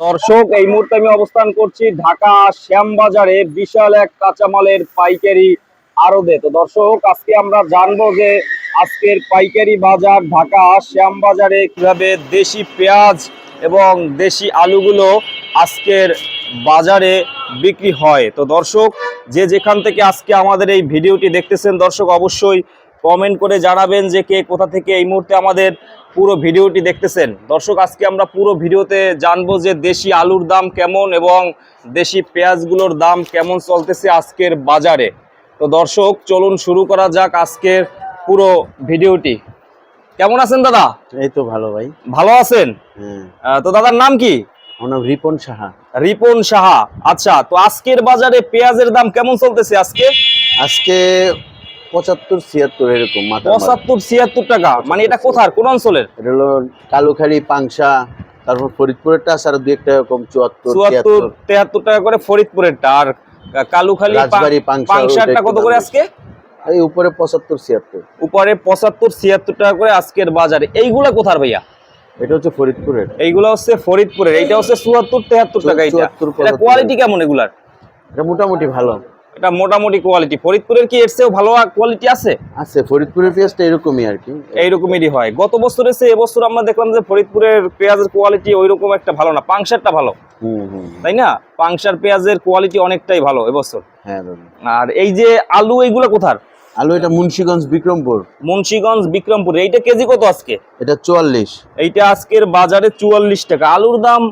দর্শক, এই মুহূর্তে আমি অবস্থান করছি ঢাকা শ্যামবাজারে বিশাল এক কাঁচামালের পাইকারি আড়তে। তো দর্শক, আজকে আমরা জানব যে আজকের পাইকারি বাজার ঢাকা শ্যামবাজারে কীভাবে দেশি পেঁয়াজ এবং দেশি আলুগুলো আজকের বাজারে বিক্রি হয়। তো দর্শক, যে যেখান থেকে আজকে আমাদের এই ভিডিওটি দেখতেছেন, দর্শক অবশ্যই কমেন্ট করে জানাবেন যে কে কোথা থেকে এই মুহূর্তে আমাদের পুরো ভিডিওটি দেখতেছেন। দর্শক আজকে আমরা পুরো ভিডিওতে জানব যে দেশি আলুর দাম কেমন এবং দেশি পেঁয়াজগুলোর দাম কেমন চলতেছে আজকের বাজারে। তো দর্শক চলুন শুরু করা যাক আজকের পুরো ভিডিওটি। কেমন আছেন দাদা? এই তো ভালো ভাই। ভালো আছেন? হ্যাঁ। তো দাদার নাম কি? রিপন সাহা। রিপন সাহা। আচ্ছা তো আজকের বাজারে পেঁয়াজের দাম কেমন চলতেছে আজকে? আজকে পঁচাত্তর ছিয়াত্তর এরকম পঁচাত্তর ছিয়াত্তর টাকা? মানে এটা কোথার? কোন অঞ্চলের? এটা হলো কালুখালি পাংশা তারপর ফরিদপুরেরটা আর দু একটা এরকম চুয়াত্তর চুয়াত্তর তেহাত্তর টাকা করে ফরিদপুরেরটা। আর কালুখালী পাংশারটা কত করে আজকে? এই উপরে পঁচাত্তর ছিয়াত্তর। উপরে পঁচাত্তর ছিয়াত্তর টাকা করে আজকের বাজারে। এইগুলা কোথার ভাইয়া? এটা হচ্ছে ফরিদপুরের। এইগুলা হচ্ছে ফরিদপুরের। এইটা হচ্ছে চুয়াত্তর তেহাত্তর টাকা এটা। কোয়ালিটি কেমন এগুলার? এটা মোটামুটি ভালো। এটা মোটামুটি কোয়ালিটি ফরিদপুরের কি এর চেয়েও ভালো কোয়ালিটি আছে? আছে ফরিদপুরের পেঁয়াজটা এরকমই আর কি। এইরকমই হয়। গত বছরের চেয়ে এবছর আমরা দেখলাম যে ফরিদপুরের পেঁয়াজের কোয়ালিটি ওইরকম একটা ভালো না পাংশারটা ভালো। তাই না? পাংশার পেঁয়াজের কোয়ালিটি অনেকটাই ভালো এবছর। হ্যাঁ আর এই যে আলু এইগুলো কোথার? আলু এটা মুন্সিগঞ্জ বিক্রমপুর। মুন্সিগঞ্জ বিক্রমপুর। এইটা কেজি কত আজকে? এটা চুয়াল্লিশ। এইটা আজকের বাজারে চুয়াল্লিশ টাকা। আলুর দাম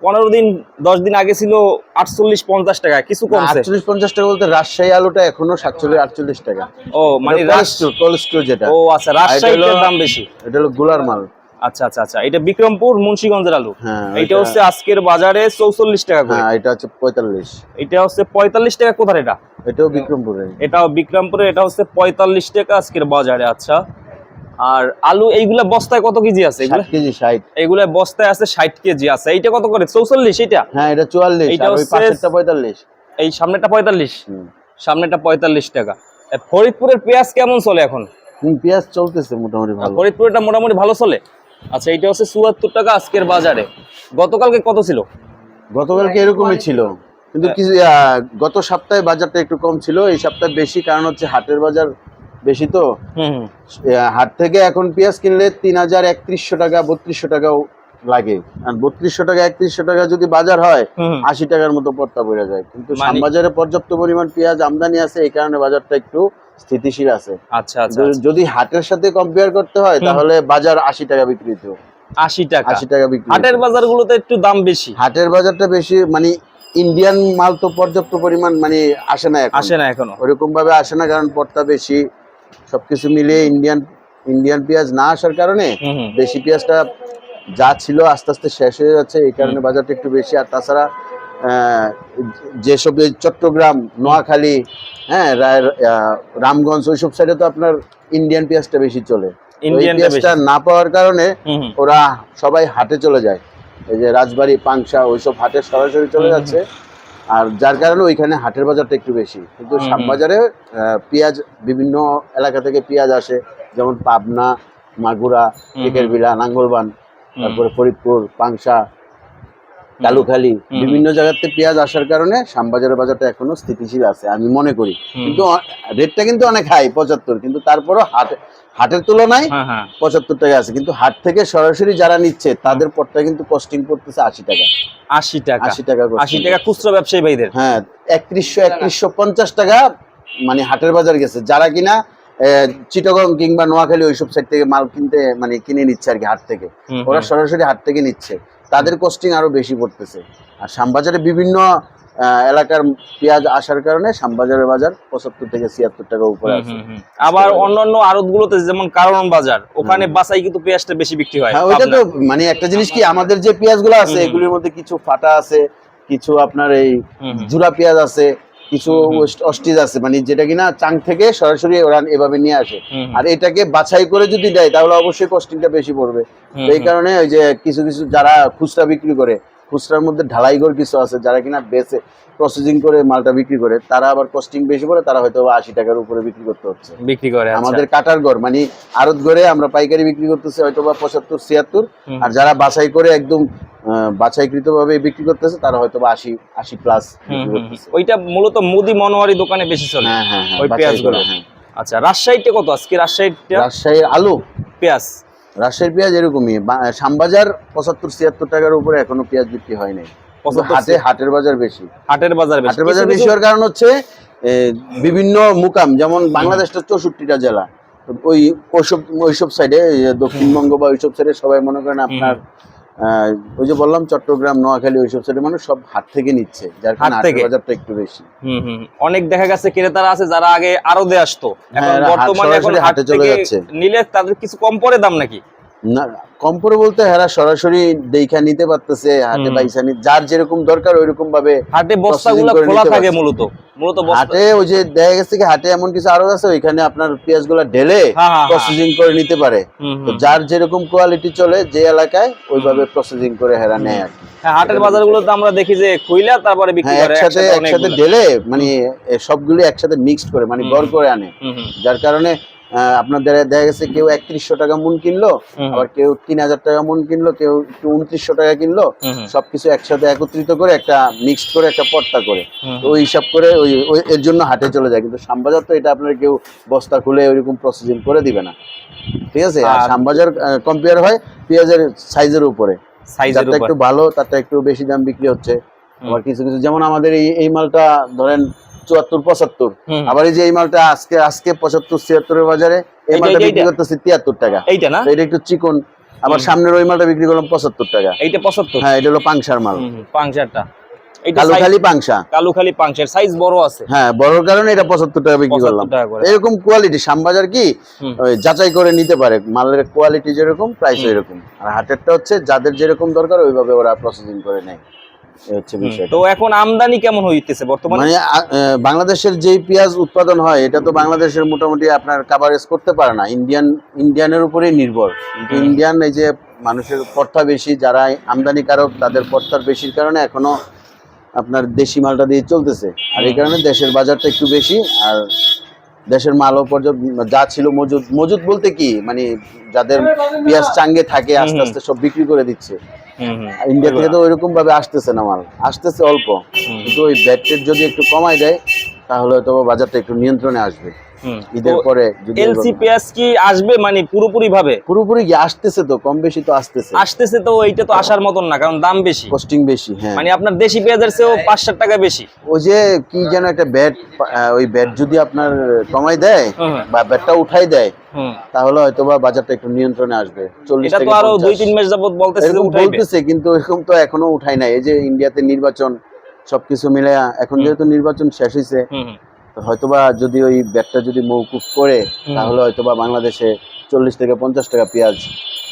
পনেরো দিন দশ দিন আগে ছিল আটচল্লিশ পঞ্চাশ টাকা কিছু কমছে? আটচল্লিশ পঞ্চাশ টাকা বলতে রাজশাহী আলুটা এখনও সাতচল্লিশ আটচল্লিশ টাকা। ও মানে কোল্ড যেটা। ও আচ্ছা রাজশাহীর দাম বেশি। এটা হলো গুলার মাল। আচ্ছা আচ্ছা আচ্ছা এটা বিক্রমপুর মুন্সিগঞ্জের আলু। হ্যাঁ ওইটা- হচ্ছে আজকের বাজারে চৌচল্লিশ টাকা করে। হ্যাঁ এটা হচ্ছে পঁয়তাল্লিশ। এটা হচ্ছে পঁয়তাল্লিশ টাকা কোথায় এটা? এটাও বিক্রমপুরে। এটাও বিক্রমপুরে এটা হচ্ছে পঁয়তাল্লিশ টাকা আজকের বাজারে আচ্ছা। আর আলু এইগুলা বস্তায় কত কেজি আছে এগুলা? কেজি ষাট। এইগুলা বস্তায় আছে ষাট কেজি আছে। এইটা কত করে? চৌচল্লিশ এটা হ্যাঁ এটা চুয়াল্লিশ হচ্ছে- পঁয়তাল্লিশ। এই সামনেটা পঁয়তাল্লিশ? সামনেটা পঁয়তাল্লিশ টাকা। ফরিদপুরের পেঁয়াজ কেমন চলে এখন? পেঁয়াজ চলতেছে মোটামুটি ভালো। ফরিদপুরেরটা মোটামুটি ভালো চলে? আচ্ছা এইটা হচ্ছে চুয়াত্তর টাকা আজকের বাজারে। গতকালকে কত ছিল? গতকালকে এরকমই ছিল। কিন্তু কিছু আহ, গত সপ্তাহে বাজারটা একটু কম ছিল। এই সপ্তাহে বেশি কারণ হচ্ছে হাটের বাজার বেশি তো? হাট থেকে এখন পেঁয়াজ কিনলে তিন হাজার একত্রিশশো টাকা বত্রিশশো টাকাও লাগে। আর বত্রিশশো টাকা একত্রিশশো টাকা যদি বাজার হয় আশি টাকার মতো পড়তা পড়ে যায়। কিন্তু মানে- বাজারে পর্যাপ্ত পরিমাণ পেঁয়াজ আমদানি আছে এই কারণে বাজারটা একটু স্থিতিশীল আছে। আচ্ছা আচ্ছা যদি- যদি হাটের সাথে কম্পেয়ার করতে হয় তাহলে বাজার আশি টাকা বিক্রি হতো আশি টাকা। আশি টাকা বিক্রি হাটের। বাজারগুলোতে একটু দাম বেশি। হাটের বাজারটা বেশি মানে ইন্ডিয়ান মাল তো পর্যাপ্ত পরিমাণ মানে আসে না আসে না এখনও। ওরকম ভাবে আসে না কারণ পর্তা বেশি সবকিছু মিলিয়ে ইন্ডিয়ান ইন্ডিয়ান পেঁয়াজ না আসার কারণে দেশি পেঁয়াজটা যা ছিল আস্তে আস্তে শেষ হয়ে যাচ্ছে এই কারণে বাজারটা একটু বেশি। আর তাছাড়া যেসব চট্টগ্রাম নোয়াখালী হ্যাঁ রামগঞ্জ ওইসব সাইডে তো আপনার ইন্ডিয়ান পেঁয়াজটা বেশি চলে। পেঁয়াজটা না পাওয়ার কারণে ওরা সবাই হাটে চলে যায়। এই যে রাজবাড়ি পাংশা ওইসব হাটে সরাসরি চলে যাচ্ছে। আর যার কারণে ওইখানে হাটের বাজারটা একটু বেশি। কিন্তু হুম। পেঁয়াজ বিভিন্ন এলাকা থেকে পেঁয়াজ আসে যেমন পাবনা মাগুরা টেকেরবিলা নাঙ্গলবান তারপরে ফরিদপুর পাংশা কালুখালী বিভিন্ন জায়গাতে পেঁয়াজ আসার কারণে শ্যামবাজারের বাজারটা এখনও স্থিতিশীল আছে আমি মনে করি। কিন্তু রেটটা কিন্তু অনেক হাই পঁচাত্তর কিন্তু তারপরও হাট হাটের তুলনায় হ্যাঁ হ্যাঁ। পঁচাত্তর টাকা আছে। কিন্তু হাট থেকে সরাসরি যারা নিচ্ছে তাদের পরটা কিন্তু কস্টিং পড়তেছে আশি টাকা। আশি টাকা। আশি টাকা আশি টাকা খুচরা ব্যবসায়ী ভাইদের। হ্যাঁ একত্রিশশো একত্রিশশো পঞ্চাশ টাকা মানে হাটের বাজার গেছে। যারা কিনা চিটাগং কিংবা নোয়াখালী ওইসব সাইড থেকে মাল কিনতে মানে কিনে নিচ্ছে আর কি হাট থেকে। ওরা সরাসরি হাট থেকে নিচ্ছে। তাদের কস্টিং আরও বেশি পড়তেছে আর শ্যামবাজারে বিভিন্ন এলাকার পেঁয়াজ আসার কারণে শ্যামবাজারের বাজার পঁচাত্তর থেকে ছিয়াত্তর টাকা উপরে আছে। আবার অন্যান্য আড়ত গুলোতে যেমন কারণ বাজার ওখানে বাসাই কিন্তু পেঁয়াজটা বেশি বিক্রি হয় হ্যাঁ ওইটা তো মানে একটা জিনিস কি আমাদের যে পেঁয়াজগুলো আছে। এগুলির মধ্যে কিছু ফাটা আছে কিছু আপনার এই। জুরা পেঁয়াজ আছে কিছু। অস্টিজ আছে মানে যেটা কিনা চাং থেকে সরাসরি ওরা এভাবে নিয়ে আসে। আর এটাকে বাছাই করে যদি দেয় তাহলে অবশ্যই কস্টিংটা বেশি পড়বে এই কারণে ওই যে কিছু কিছু যারা খুচরা বিক্রি করে খুচরার মধ্যে ঢালাইঘর কিছু আছে যারা কিনা বেচে প্রসেসিং করে মালটা বিক্রি করে তারা আবার কস্টিং বেশি করে তারা হয়তো আশি টাকার উপরে বিক্রি করতে হচ্ছে বিক্রি করে আচ্ছা। আমাদের কাটার ঘর মানে আড়ত ঘরে আমরা পাইকারি বিক্রি করতেছি হয়তো বা পঁচাত্তর ছিয়াত্তর আর যারা বাছাই করে একদম বাছাইকৃত ভাবে বিক্রি করতেছে তারা হয়তো বা আশি আশি প্লাস। ওইটা মূলত মুদি মনোয়ারি দোকানে বেশি চলে। হ্যাঁ হ্যাঁ হ্যাঁ ওই পেঁয়াজগুলো? হ্যাঁ। আচ্ছা কত? আজকে রাজশাহীটা রাজশাহীর আলু। পেঁয়াজ। রাজশাহীর পেঁয়াজ এরকমই। শ্যামবাজার পঁচাত্তর ছিয়াত্তর টাকার উপরে এখনও পেঁয়াজ বিক্রি হয় নাই। হাটে হাটের বাজার বেশি। হাটের বাজার হাটের বাজার বেশি হওয়ার কারণ হচ্ছে বিভিন্ন মুকাম যেমন বাংলাদেশটা চৌষট্টিটা জেলা। ওই ওইসব ওইসব সাইডে দক্ষিণবঙ্গ বা ওইসব সাইডে সবাই মনে করেন আপনার ওই যে বললাম চট্টগ্রাম নোয়াখালী ওইসব সাইডে মানুষ সব হাট থেকে নিচ্ছে যার কারণে হাট থেকে? বাজারটা একটু বেশি হুম হুম অনেক দেখা গেছে ক্রেতারা আছে যারা আগে আরও দিয়ে আসতো এখন হ্যাঁ, বর্তমানে এখন হাটে চলে যাচ্ছে। নিলে তাদের কিছু কম পরে দাম নাকি না কম বলতে হেরা সরাসরি দেখা নিতে পারতেছে হাটে। বাইসা নি যার যেরকম দরকার ওইরকম ভাবে হাটে বস্তাগুলো খোলা থাকে মূলত মূলত হাটে ওই যে দেখা গেছে কি হাটে এমন কিছু আরও আছে ওইখানে আপনার পেঁয়াজগুলা ঢেলে হ্যাঁ, হ্যাঁ, হ্যাঁ। প্রসেসিং করে নিতে পারে তো যার যেরকম কোয়ালিটি চলে যে এলাকায় ওইভাবে প্রসেসিং করে হেরা নেয় আর। হ্যাঁ, হাটের বাজারগুলোতে আমরা দেখি যে খুইলা তারপরে বিক্রি হ্যাঁ করে একসাথে একসাথে ঢেলে মানে সবগুলো একসাথে মিক্সড করে মানে। গড় করে আনে যার কারণে আহ, আপনার দেখা- গেছে কেউ একত্রিশশো টাকা মন কিনলো আবার কেউ তিন হাজার টাকা মন কিনলো কেউ একটু উনত্রিশশো টাকা কিনলো সবকিছু একসাথে একত্রিত করে একটা মিক্সড করে একটা পর্তা করে। তো ওই হিসাব করে ওই এর জন্য হাটে চলে যায়। কিন্তু শ্যামবাজার তো এটা আপনার কেউ বস্তা খুলে ওইরকম প্রসেসিং করে দিবে না। ঠিক আছে? শ্যামবাজার কম্পেয়ার হয় পেঁয়াজের সাইজের উপরে। উপর। একটু ভালো তারটা একটু বেশি দাম বিক্রি হচ্ছে। আবার কিছু কিছু যেমন আমাদের এই এই মালটা ধরেন চুয়াত্তর পঁচাত্তর। আবার এই যে এই মালটা আজকে আজকে পঁচাত্তর ছিয়াত্তরের বাজারে এই মালটা বিক্রি করতেছে তিয়াত্তর টাকা। এইটা না? এটা একটু চিকন। আবার সামনের ওই মালটা বিক্রি করলাম পঁচাত্তর টাকা। এইটা পঁচাত্তর? হ্যাঁ এটা হলো পাংশার মাল। পাংচারটা এইটা কালো size- খালি পাংশা। কালুখালি পাংচার সাইজ বড় আছে। হ্যাঁ বড়র কারণে এটা পঁচাত্তর টাকা বিক্রি করলাম। 75 টাকা করে। এরকম কোয়ালিটি শ্যামবাজার কি যাচাই করে নিতে পারে। মালের কোয়ালিটি যেরকম প্রাইস। এরকম আর হাটেরটা হচ্ছে যাদের যেরকম দরকার ওইভাবে ওরা প্রসেসিং করে নেয়। তো এখন আমদানি কেমন হইতেছে বর্তমানে? মানে বাংলাদেশের যে পেঁয়াজ উৎপাদন হয় এটা তো বাংলাদেশের মোটামুটি আপনার কাভারেজ করতে পারে না। ইন্ডিয়ান ইন্ডিয়ানের উপরেই নির্ভর। ইন্ডিয়ান এই যে মানুষের পর্থা বেশি যারা আমদানিকারক তাদের পর্থার বেশির কারণে এখনও আপনার দেশি মালটা দিয়ে চলতেছে। আর এই কারণে দেশের বাজারটা একটু বেশি আর দেশের মালও পর্যন্ত যা ছিল মজুদ মজুদ বলতে কি? মানে যাদের পেঁয়াজ চাঙ্গে থাকে আস্তে আস্তে সব বিক্রি করে দিচ্ছে। ইন্ডিয়া থেকে তো ওইরকম ভাবে আসতেছে না মাল আসতেছে অল্প। কিন্তু ওই ব্যাট যদি একটু কমায় দেয় তাহলে হয়তো বাজারটা একটু নিয়ন্ত্রণে আসবে। ঈদের পরে কি আসবে? মানে পুরোপুরি ভাবে পুরোপুরি কি? আসতেছে তো কম বেশি তো আসতেছে। আসতেছে তো এইটা তো আসার মতন না কারণ দাম বেশি। কস্টিং বেশি হ্যাঁ। মানে আপনার দেশি পেঁয়াজের চেয়েও পাঁচ ষাট টাকা বেশি। ওই যে কি যেন একটা ব্যাট ওই ব্যাট যদি আপনার কমাই দেয় বা ব্যাটটা উঠাই দেয় হুম। তাহলে হয়তো বা বাজারটা একটু নিয়ন্ত্রণে আসবে চল্লিশ তো আরও দুই তিন মাস যাবত বলতেছে যে বলতেছে কিন্তু এরকম তো এখনও উঠাই নাই। এই যে ইন্ডিয়াতে নির্বাচন সবকিছু মিলে এখন যেহেতু নির্বাচন শেষ হয়েছে হয়তোবা যদি ওই ব্যাগটা যদি মৌকুফ করে। তাহলে হয়তোবা বাংলাদেশে চল্লিশ থেকে পঞ্চাশ টাকা পেঁয়াজ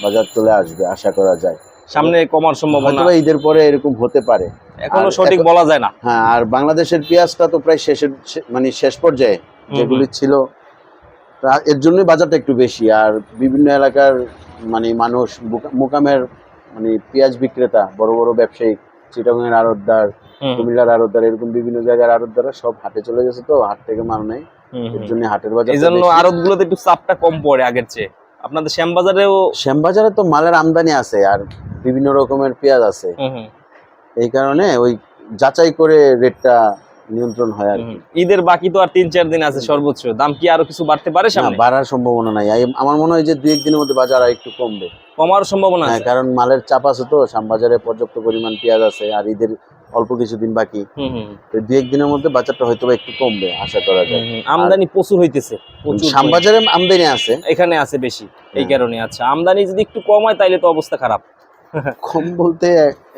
বাজার চলে আসবে আশা করা যায়। সামনে কমার সম্ভাবনা। ঈদের পরে এরকম হতে পারে। এখনও সঠিক বলা যায় না। হ্যাঁ আর বাংলাদেশের পেঁয়াজটা তো প্রায় শেষের মানে শেষ পর্যায়ে যেগুলি ছিল এর জন্যই বাজারটা একটু বেশি। আর বিভিন্ন এলাকার মানে মানুষ মোকামের মানে পেঁয়াজ বিক্রেতা বড় বড় ব্যবসায়ী চিটাগংয়ের আড়তদার কুমিল্লার আড়তদার এরকম বিভিন্ন জায়গার আড়তদাররা সব হাটে চলে গেছে তো হাট থেকে মাল হুম, এর জন্য হাটের বাজার এই জন্য আড়ত গুলোতে একটু চাপটা কম পড়ে আগের চেয়ে। আপনাদের শ্যামবাজারেও শ্যামবাজারে তো মালের আমদানি আছে আর বিভিন্ন রকমের পেঁয়াজ আছে। এই কারণে ওই যাচাই করে রেটটা নিয়ন্ত্রণ হয় আর কি। ঈদের বাকি তো আর তিন চার দিন আছে সর্বোচ্চ। দাম কি আরও কিছু বাড়তে পারে না সামনে? বাড়ার সম্ভাবনা নাই। আমার মনে হয় যে দুই একদিনের মধ্যে বাজার আর একটু কমবে। কমার সম্ভাবনা হ্যাঁ আছে। কারণ মালের চাপ আছে তো শ্যামবাজারে পর্যাপ্ত পরিমাণ পেঁয়াজ আছে আর ঈদের অল্প কিছুদিন বাকি। তো দুই একদিনের মধ্যে বাজারটা হয়তো একটু কমবে আশা করা যায়। আমদানি প্রচুর হইতেছে শ্যামবাজারে আমদানি আছে। এখানে আছে বেশি এই। কারণে আচ্ছা। আমদানি যদি একটু কম হয় তাইলে তো অবস্থা খারাপ। কম বলতে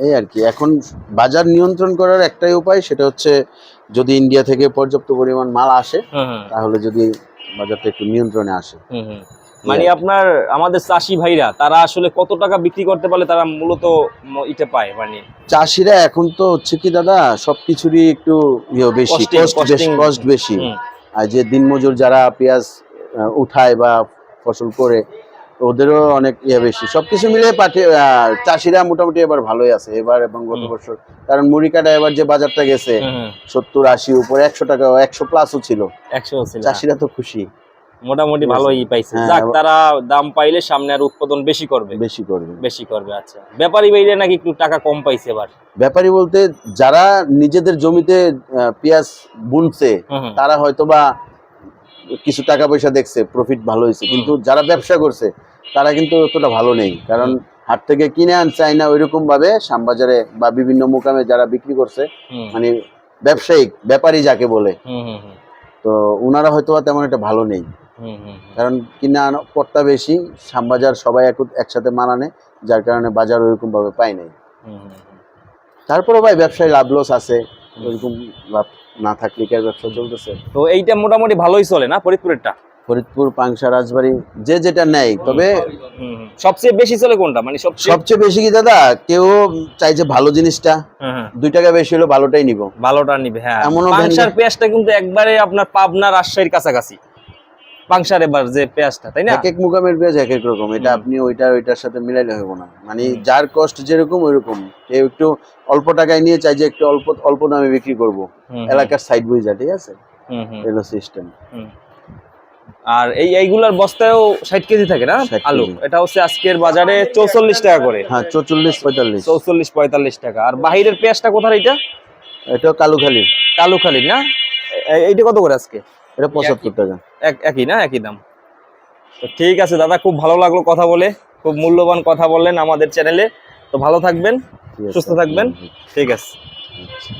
এই আর কি। এখন বাজার নিয়ন্ত্রণ করার একটাই উপায় সেটা হচ্ছে যদি ইন্ডিয়া থেকে পর্যাপ্ত পরিমাণ মাল আসে তাহলে যদি বাজারটা একটু নিয়ন্ত্রণে আসে। মানে আপনার আমাদের চাষি ভাইরা তারা আসলে কত টাকা বিক্রি করতে পারলে তারা মূলত ইতে পায়? মানে চাষিরা এখন তো হচ্ছে কি দাদা সবকিছুরই একটু ইয়ে বেশি কস্ট বেশি আর যে দিনমজুর যারা পেঁয়াজ উঠায় বা ফসল করে ওদেরও অনেক ইয়ে বেশি। সবকিছু মিলে পাঠিয়ে চাষিরা মোটামুটি এবার ভালোই আছে এবার এবং গত বছর। কারণ মুড়ি কাটা এবার যে বাজারটা গেছে। সত্তর আশি উপরে একশো টাকা একশো প্লাসও ছিল। একশো ছিল। চাষিরা তো খুশি। মোটামুটি ভালোই পাইছে। হ্যাঁ, যাক তারা দাম পাইলে সামনে আর উৎপাদন বেশি করবে। বেশি করবে। বেশি করবে আচ্ছা। ব্যাপারী বাইরে নাকি একটু টাকা কম পাইছে এবার? ব্যাপারী বলতে যারা নিজেদের জমিতে পেঁয়াজ বুনছে। তারা হয়তো বা কিছু টাকা পয়সা দেখছে প্রফিট ভালো হয়েছে। কিন্তু যারা ব্যবসা করছে তারা কিন্তু অতটা ভালো নেই। কারণ হাট থেকে কিনে আনছে আইনা ওইরকম ভাবে শ্যামবাজারে বা বিভিন্ন মোকামে যারা বিক্রি করছে মানে ব্যবসায়িক ব্যাপারী যাকে বলে। তো ওনারা হয়তো তেমন একটা ভালো নেই। কারণ কিনা পট্টা বেশি শ্যামবাজার সবাই একসাথে মানানে যার কারণে বাজার ওইরকম ভাবে পায় নাই। তারপরে ভাই ব্যবসায় লাভ লস আছে ওইরকম লাভ না থাকলে কি আর ব্যবসা চলতেছে? তো এইটা মোটামুটি ভালোই চলে না ফরিদপুরেরটা? ফরিদপুর পাংশা রাজবাড়ি যে যেটা নেয় তবে। সবচেয়ে বেশি চলে কোনটা? মানে সবচেয়ে বেশি কি দাদা কেউ চাইছে ভালো জিনিসটা। দুই টাকা বেশি হলে ভালোটাই নিব। ভালোটা নিবে হ্যাঁ। এমনও পাংশার পেঁয়াজটা কিন্তু একবারে আপনার পাবনা রাজশাহীর কাছাকাছি। পাংশার এবার যে পেঁয়াজটা তাই না? এক এক মুকামের পেঁয়াজ এক এক রকম এটা আপনি ওইটা ওইটার সাথে মিলাইলে হবে না। মানে যার কষ্ট যেরকম ওইরকম। কেউ একটু অল্প টাকায় নিয়ে চাই যে একটু অল্প অল্প দামে বিক্রি করব। এলাকার সাইড বুঝা ঠিক আছে? হুম, হুম, এলো সিস্টেম আর এই এইগুলার বস্তায়ও ষাট কেজি থাকে না 60 আলু? এটা হচ্ছে আজকের বাজারে চৌচল্লিশ টাকা করে। হ্যাঁ চৌচল্লিশ পঁয়তাল্লিশ। চৌচল্লিশ পঁয়তাল্লিশ টাকা। আর বাহিরের পেঁয়াজটা কোথায় এটা এটা কালুখালি কালুখালি না? এইটা কত করে আজকে? এটা পঁচাত্তর টাকা। এক- একই না? একই দাম। তো ঠিক আছে দাদা খুব ভালো লাগল কথা বলে খুব মূল্যবান কথা বললেন আমাদের চ্যানেলে তো ভালো থাকবেন সুস্থ থাকবেন। ঠিক আছে। আচ্ছা।